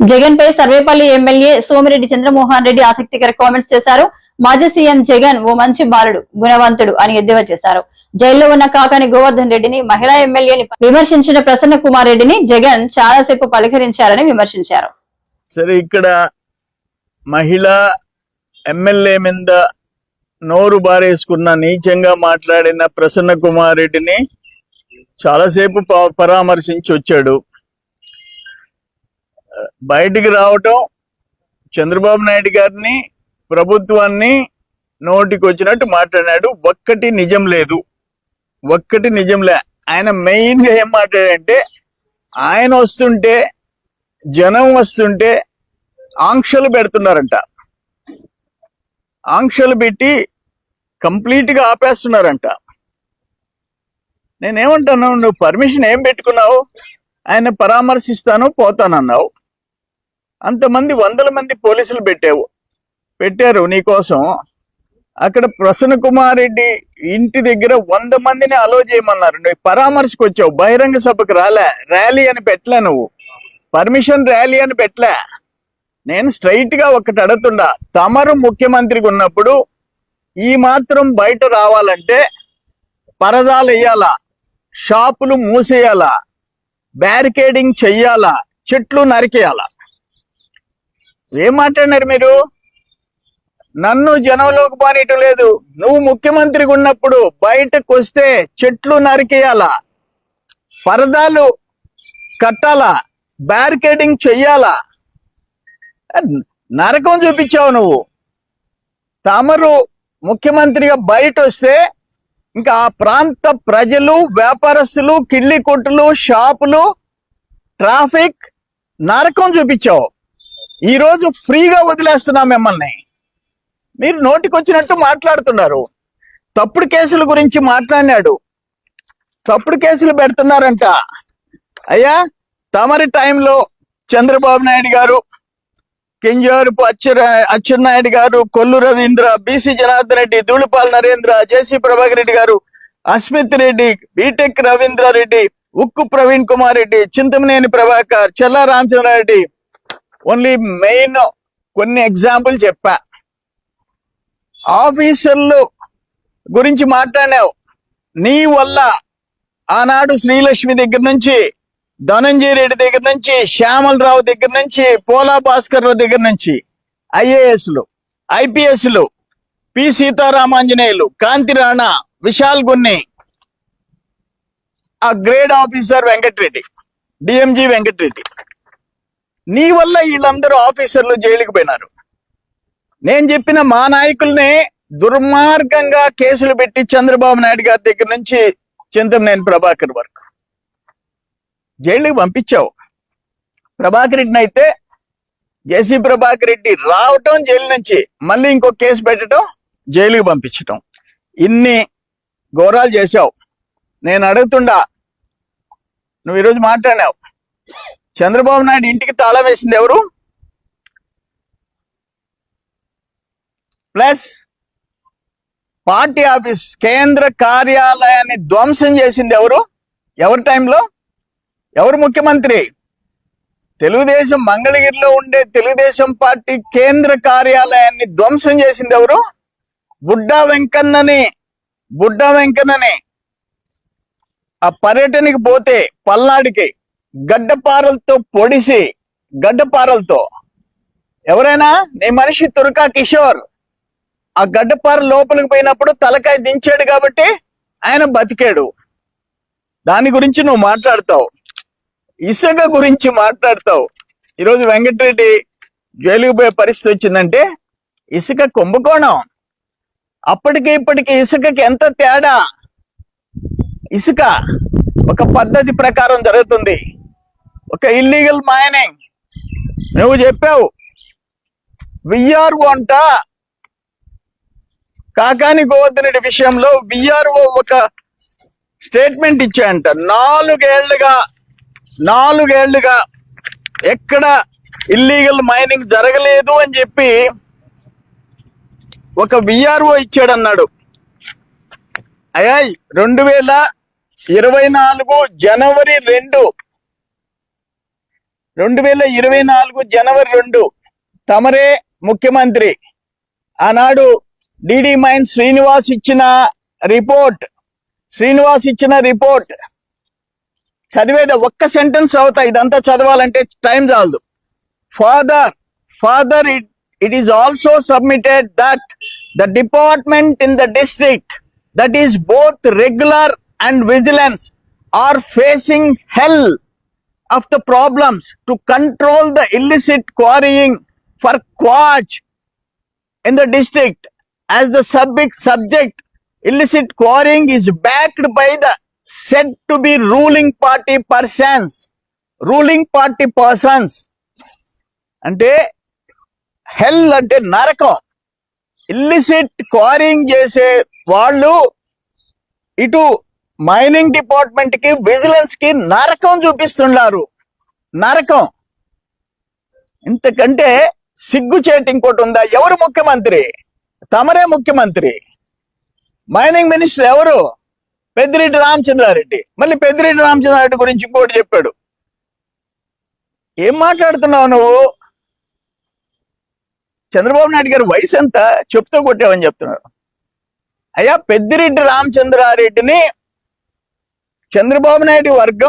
జగన్ పై సర్వేపల్లి ఎమ్మెల్యే సోమిరెడ్డి చంద్రమోహన్ రెడ్డి ఆసక్తికర కామెంట్స్ చేశారు. మాజీ సీఎం జగన్ ఓ మంచి బాలుడు గుణవంతుడు అని ఎద్దేవా చేశారు. జైల్లో ఉన్న కాకాని గోవర్ధన్ రెడ్డిని మహిళా ఎమ్మెల్యేని విమర్శించిన ప్రసన్న కుమార్ రెడ్డిని జగన్ చాలాసేపు పలకరించారని విమర్శించారు. సరే ఇక్కడ మహిళ ఎమ్మెల్యే మీద నోరు బారేసుకున్న నీచంగా మాట్లాడిన ప్రసన్న కుమార్ రెడ్డిని చాలాసేపు పరామర్శించి వచ్చాడు బయటికి రావటం చంద్రబాబు నాయుడు గారిని ప్రభుత్వాన్ని నోటికొచ్చినట్టు మాట్లాడాడు ఒక్కటి నిజం లేదు. ఒక్కటి నిజం లే. ఆయన మెయిన్గా ఏం మాట్లాడంటే ఆయన వస్తుంటే జనం వస్తుంటే ఆంక్షలు పెడుతున్నారంట. ఆంక్షలు పెట్టి కంప్లీట్గా ఆపేస్తున్నారంట. నేనేమంటాను? నువ్వు పర్మిషన్ ఏం పెట్టుకున్నావు? ఆయన పరామర్శిస్తాను పోతానన్నావు. అంతమంది వందల మంది పోలీసులు పెట్టావు. పెట్టారు నీకోసం అక్కడ ప్రసన్న కుమార్ రెడ్డి ఇంటి దగ్గర వంద మందిని అలో చేయమన్నారు. నువ్వు పరామర్శకు వచ్చావు బహిరంగ సభకు రాలే. ర్యాలీ అని పెట్టలే నువ్వు. పర్మిషన్ ర్యాలీ అని పెట్టలే. నేను స్ట్రైట్గా ఒకటి అడుగుతుండా తమరు ముఖ్యమంత్రికి ఉన్నప్పుడు ఈ మాత్రం బయట రావాలంటే పరదాలు వేయాలా? షాపులు మూసేయాలా? బ్యారికేడింగ్ చెయ్యాలా? చెట్లు నరికేయాలా? ఏం మాట్లాడినారు మీరు? నన్ను జనంలోకి పోనీయటం లేదు. నువ్వు ముఖ్యమంత్రిగా ఉన్నప్పుడు బయటకు వస్తే చెట్లు నరికేయాలా పరదాలు కట్టాలా బ్యారికేడింగ్ చెయ్యాలా. నరకం చూపించావు నువ్వు. తమరు ముఖ్యమంత్రిగా బయట వస్తే ఇంకా ఆ ప్రాంత ప్రజలు వ్యాపారస్తులు కిళ్ళి కొట్టులు షాపులు ట్రాఫిక్ నరకం చూపించావు. ఈరోజు ఫ్రీగా వదిలేస్తున్నాం మిమ్మల్ని. మీరు నోటికొచ్చినట్టు మాట్లాడుతున్నారు. తప్పుడు కేసుల గురించి మాట్లాడినాడు. తప్పుడు కేసులు పెడుతున్నారంట. అయ్యా తమరి టైంలో చంద్రబాబు నాయుడు గారు Kinjarapu అచ్చెర Atchannaidu garu Kollu Ravindra BC Janardhan Reddy Dhulipala Narendra JC Prabhakar Reddy garu Asmith Reddy BTech Ravindra Reddy Ukku Praveen Kumar Reddy Chintamaneni Prabhakar Chella Ramachandra Reddy only main కొన్ని ఎగ్జాంపుల్ చెప్పా. ఆఫీసర్లు గురించి మాట్లాడావు. నీ వల్ల ఆనాడు శ్రీలక్ష్మి దగ్గర నుంచి ధనంజయ రెడ్డి దగ్గర నుంచి శ్యామలరావు దగ్గర నుంచి పోలా భాస్కర్ రావు దగ్గర నుంచి ఐఏఎస్లు ఐపీఎస్లు పి సీతారామాంజనేయులు కాంతి రాణా విశాల్ గున్ని ఆ grade officer Venkata Reddy DMG Venkata Reddy. నీ వల్ల వీళ్ళందరూ ఆఫీసర్లు జైలుకి పోయినారు. నేను చెప్పిన మా నాయకుల్ని దుర్మార్గంగా కేసులు పెట్టి చంద్రబాబు నాయుడు గారి దగ్గర నుంచి చింతమనేని ప్రభాకర్ వరకు. జైలుకి పంపించావు. ప్రభాకర్ రెడ్డిని అయితే జేసీ ప్రభాకర్ రెడ్డి రావటం జైలు నుంచి మళ్ళీ ఇంకో కేసు పెట్టడం జైలుకి పంపించటం. ఇన్ని ఘోరాలు చేశావు. నేను అడుగుతుండా నువ్వు ఈరోజు మాట్లాడినావు. చంద్రబాబు నాయుడు ఇంటికి తాళం వేసింది ఎవరు? ప్లస్ పార్టీ ఆఫీస్ కేంద్ర కార్యాలయాన్ని ధ్వంసం చేసింది ఎవరు? ఎవరి టైంలో? ఎవరు ముఖ్యమంత్రి? తెలుగుదేశం మంగళగిరిలో ఉండే తెలుగుదేశం పార్టీ కేంద్ర కార్యాలయాన్ని ధ్వంసం చేసింది ఎవరు? బుడ్డా వెంకన్నని. బుడ్డా వెంకన్నని. ఆ పర్యటనకి పోతే పల్నాడికి. గడ్డపారలతో పొడిసి గడ్డపారలతో. ఎవరైనా? నీ మనిషి తురకా కిషోర్. ఆ గడ్డపార లోపలికి పోయినప్పుడు తలకాయ దించాడు కాబట్టి ఆయన బతికాడు. దాని గురించి నువ్వు మాట్లాడతావు. ఇసుక గురించి మాట్లాడతావు. ఈరోజు వెంకటరెడ్డి జైలుకు పోయే పరిస్థితి వచ్చిందంటే ఇసుక కుంభకోణం. అప్పటికి ఇప్పటికి ఇసుకకి ఎంత తేడా? ఇసుక ఒక పద్ధతి ప్రకారం జరుగుతుంది. ఒక ఇల్లీగల్ మైనింగ్ నువ్వు చెప్పావు. విఆర్ఓ అంట. కాకాని గోవర్ధన్ విషయంలో విఆర్ఓ ఒక స్టేట్మెంట్ ఇచ్చాయంట. నాలుగేళ్ళుగా నాలుగేళ్ళుగా ఎక్కడ ఇల్లీగల్ మైనింగ్ జరగలేదు అని చెప్పి ఒక విఆర్ఓ ఇచ్చాడన్నాడు. అయ్యాయి రెండు వేల ఇరవై నాలుగు జనవరి రెండు రెండు వేల ఇరవై నాలుగు జనవరి రెండు తమరే ముఖ్యమంత్రి. ఆనాడు డిడి మైన్ శ్రీనివాస్ ఇచ్చిన రిపోర్ట్ శ్రీనివాస్ ఇచ్చిన రిపోర్ట్. చదివేది ఒక్క సెంటెన్స్ అవుతా ఇదంతా చదవాలంటే టైం చాలదు. Father father it it is also submitted that the department in the district that is both regular and vigilance are facing hell. Of the problems to control the illicit quarrying for quartz in the district as the subject subject illicit quarrying is backed by the said to be ruling party persons ruling party persons అంటే హెల్ అంటే నరకం illicit quarrying చేసే వాళ్ళు ఇటు mining డిపార్ట్మెంట్కి విజిలెన్స్కి నరకం చూపిస్తున్నారు నరకం. ఇంతకంటే సిగ్గుచేటి ఇంకోటి ఉందా? ఎవరు ముఖ్యమంత్రి? తమరే ముఖ్యమంత్రి. మైనింగ్ మినిస్టర్ ఎవరు? పెద్దిరెడ్డి రామచంద్రారెడ్డి. మళ్ళీ పెద్దిరెడ్డి రామచంద్రారెడ్డి గురించి ఇంకోటి చెప్పాడు. ఏం మాట్లాడుతున్నావు నువ్వు? చంద్రబాబు నాయుడు గారి వయసు ఎంత? చెప్తూ కొట్టావని చెప్తున్నాడు. అయ్యా పెద్దిరెడ్డి రామచంద్రారెడ్డిని చంద్రబాబు నాయుడు వర్గం